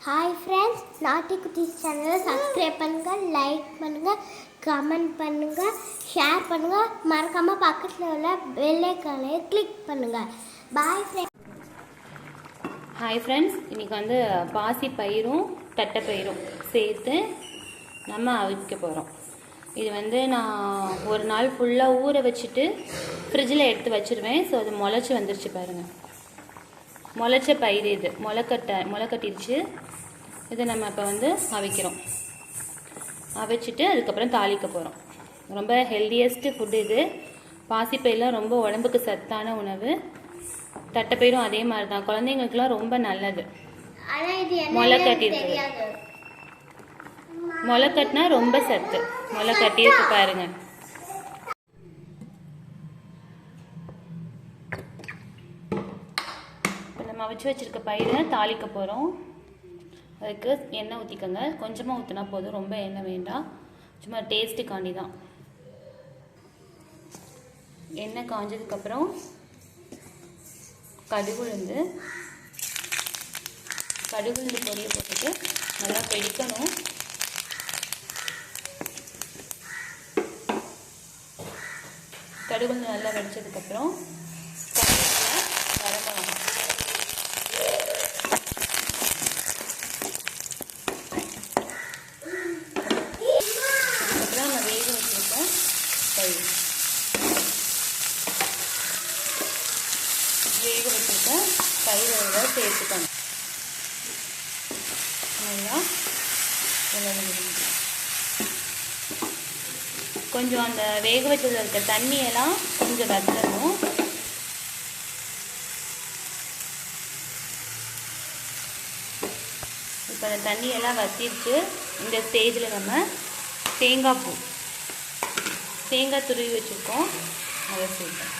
Hi friends நாட்டி குட்டீஸ் சேனலை சப்ஸ்கிரைப் பண்ணுங்கள் லைக் பண்ணுங்கள் கமெண்ட் பண்ணுங்கள் ஷேர் பண்ணுங்கள் மறக்காமல் பக்கத்தில் உள்ள பெல்லைக்கானையை கிளிக் பண்ணுங்கள் பாய் ஃப்ரெண்ட்ஸ் ஹாய் ஃப்ரெண்ட்ஸ் இன்றைக்கி வந்து பாசி பயிரும் தட்டை பயிரும் சேர்த்து நம்ம அவிக்க போகிறோம் இது வந்து நான் ஒரு நாள் ஃபுல்லாக ஊற வச்சுட்டு ஃப்ரிட்ஜில் எடுத்து வச்சுருவேன். ஸோ அது முளைச்சி வந்துருச்சு பாருங்கள் முளைச்ச பயிர் இது. முளைக்கட்ட முளைக்கட்டிருச்சு. இதை நம்ம இப்போ வந்து அவிக்கிறோம். அவிச்சிட்டு அதுக்கப்புறம் தாளிக்க போகிறோம் ரொம்ப ஹெல்தியஸ்ட்டு ஃபுட் இது. பாசிப்பயிரெலாம் ரொம்ப உடம்புக்கு சத்தான உணவு. தட்டைப்பயிரும் அதே மாதிரி தான் குழந்தைங்களுக்குலாம் ரொம்ப நல்லது. முளை கட்டியிருக்கு. முளை கட்டினா ரொம்ப சத்து. முளை கட்டியிருக்கு பாருங்க. நம்ம அவிச்சு வச்சிருக்க பயிரை தாளிக்க போகிறோம் அதுக்கு எண்ணெய் ஊற்றிக்கோங்க கொஞ்சமாக ஊற்றினா போதும். ரொம்ப எண்ணெய் வேண்டாம். சும்மா டேஸ்ட்டுக்காண்டி தான். எண்ணெய் காஞ்சதுக்கப்புறம் கடுகுளுந்து கடுகுளுந்து பொடியை போட்டுட்டு நல்லா வெடிக்கணும் கடுகுளுந்து நல்லா வெடிச்சதுக்கப்புறம் கருவேப்பிலை வரமிளகாய் அதுக்கப்புறம் நம்ம வேக வச்சுருக்க பயிர் வேக வச்சுருக்க பயிரோட சேர்த்துக்கணும் நல்லா கொஞ்சம் அந்த வேக வச்சதில் இருக்க தண்ணியெல்லாம் கொஞ்சம் வத்தணும் இப்போ அந்த தண்ணியெல்லாம் வத்திருச்சு. இந்த ஸ்டேஜில் நம்ம தேங்காய் பூ தேங்காய் துருவி வச்சுருக்கோம். அதை சேர்ப்போம்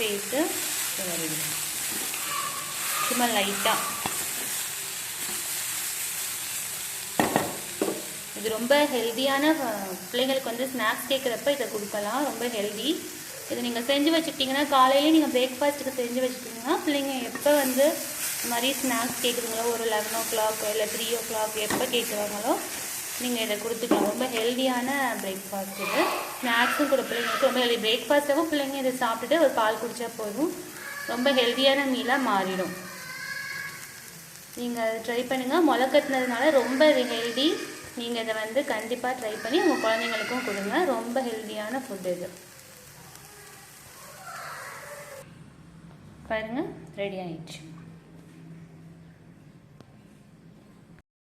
சேர்த்து கிளறிடணும். சும்மா லைட்டாக இது ரொம்ப ஹெல்த்தியான பிள்ளைங்களுக்கு வந்து ஸ்நாக்ஸ் கேட்குறப்ப இதை கொடுக்கலாம். ரொம்ப ஹெல்தி இதை நீங்கள் செஞ்சு வச்சுக்கிட்டிங்கன்னா காலையிலேயே நீங்கள் பிரேக்ஃபாஸ்ட்டுக்கு செஞ்சு வச்சுக்கிட்டிங்கன்னா பிள்ளைங்க எப்போ வந்து இந்த மாதிரி ஸ்நாக்ஸ் கேட்குதுங்களோ ஒரு லெவன் ஓ கிளாக் இல்லை த்ரீ ஓ கிளாக் எப்போ கேட்குறாங்களோ நீங்கள் இதை கொடுத்துக்கலாம் ரொம்ப ஹெல்தியான பிரேக்ஃபாஸ்ட் இது. ஸ்நாக்ஸும் கூட பிள்ளைங்களுக்கு ரொம்ப ஹெல்தி பிரேக்ஃபாஸ்ட்டாகவும் பிள்ளைங்க இதை சாப்பிட்டுட்டு ஒரு பால் குடித்தா போதும். ரொம்ப ஹெல்தியான மீலாக மாறிடும். நீங்கள் ட்ரை பண்ணுங்கள் முளை கட்டினதுனால ரொம்ப ஹெல்தி நீங்கள் இதை வந்து கண்டிப்பாக ட்ரை பண்ணி உங்கள் குழந்தைங்களுக்கும் கொடுங்க. ரொம்ப ஹெல்தியான ஃபுட் இது. பாருங்கள் ரெடி ஆயிடுச்சு.